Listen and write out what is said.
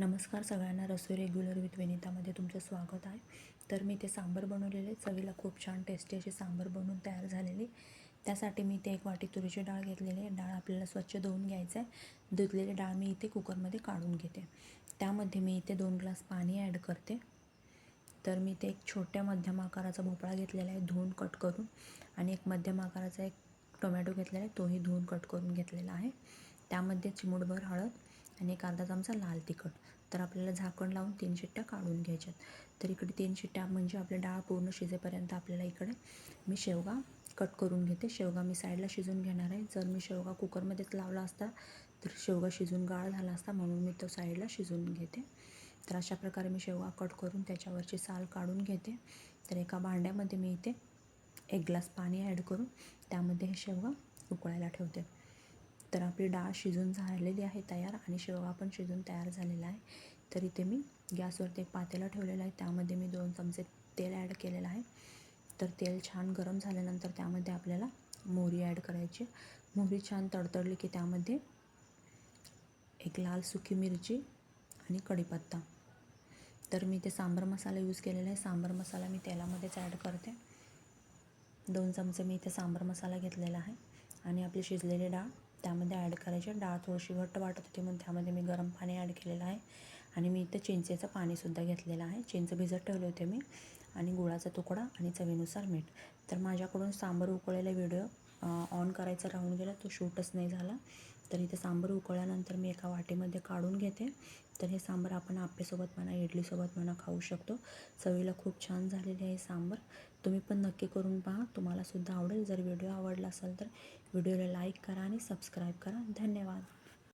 नमस्कार सगळ्यांना रसोई regular with विनितामध्ये तुमचं स्वागत आहे. तर मी ते सांबर बनवलेले चवीला खूप छान टेस्टी अशी सांबर बनवून तयार झालेली. त्यासाठी मी ते एक वाटी तुरीची डाळ घेतलेली आहे. डाळ आपल्याला स्वच्छ धुवून घ्यायचं आहे. धुतलेली डाळ मी इथे कुकरमध्ये काढून घेते. त्यामध्ये मी इथे दोन ग्लास पाणी ॲड करते. तर मी ते एक छोट्या मध्यम आकाराचा भोपळा घेतलेला आहे धुवून कट करून. आणि एक मध्यम आकाराचा एक टोमॅटो घेतलेला आहे तोही धुवून कट करून घेतलेला आहे. त्यामध्ये चिमूटभर हळद आणि एक अर्धा चमचा लाल तिखट. तर आपल्याला झाकण लावून तीन शिट्ट्या काढून घ्यायच्यात. तर इकडे तीन शिट्ट्या म्हणजे आपली डाळ पूर्ण शिजेपर्यंत आपल्याला इकडे मी शेवगा कट करून घेते. शेवगा मी साईडला शिजून घेणार आहे. जर मी शेवगा कुकरमध्येच लावला असता तर शेवगा शिजून गाळ झाला असता म्हणून मी तो साईडला शिजून घेते. तर अशा प्रकारे मी शेवगा कट करून त्याच्यावरची साल काढून घेते. तर एका भांड्यामध्ये मी इथे एक ग्लास पाणी ॲड करून त्यामध्ये हे शेवगा उकळायला ठेवते. तर आपली डाळ शिजून झालेली आहे तयार आणि शेवगा पण शिजून तयार झालेला आहे. तर इथे मी गॅसवरती एक पातेला ठेवलेला आहे. त्यामध्ये मी दोन चमचे तेल ॲड केलेलं आहे. तर तेल छान गरम झाल्यानंतर त्यामध्ये आपल्याला मोहरी ॲड करायची मोहरी छान तडतडली की त्यामध्ये एक लाल सुकी मिरची आणि कढीपत्ता. तर मी ते सांबर मसाला यूज केलेला आहे. सांबर मसाला मी तेलामध्येच ॲड करते. दोन चमचे मी इथे सांबर मसाला घेतलेला आहे. आणि आपली शिजलेली डाळ त्यामध्ये ॲड करायची. डाळ थोडीशी घट्ट वाटत होती म्हणून त्यामध्ये मी गरम पाणी ॲड केलेलं आहे. आणि मी इथं चिंचेचं पाणीसुद्धा घेतलेलं आहे. चिंच भिजत ठेवले होते मी. आणि गुळाचा तुकडा आणि चवीनुसार मीठ. तर माझ्याकडून सांबर उकळलेला व्हिडिओ ऑन करायचा राहून गेला तो शूटच नाही झाला. तर इथे सांबर उकळल्यानंतर मी एका वाटीमध्ये काढून घेते. तर हे सांबर आपण आप्यासोबत म्हणा इडलीसोबत म्हणा खाऊ शकतो. चवीला खूप छान झालेली आहे सांबर. तुम्ही पण नक्की करून पहा. तुम्हालासुद्धा आवडेल. जर व्हिडिओ आवडला असेल तर व्हिडिओला लाईक करा आणि सबस्क्राईब करा. धन्यवाद.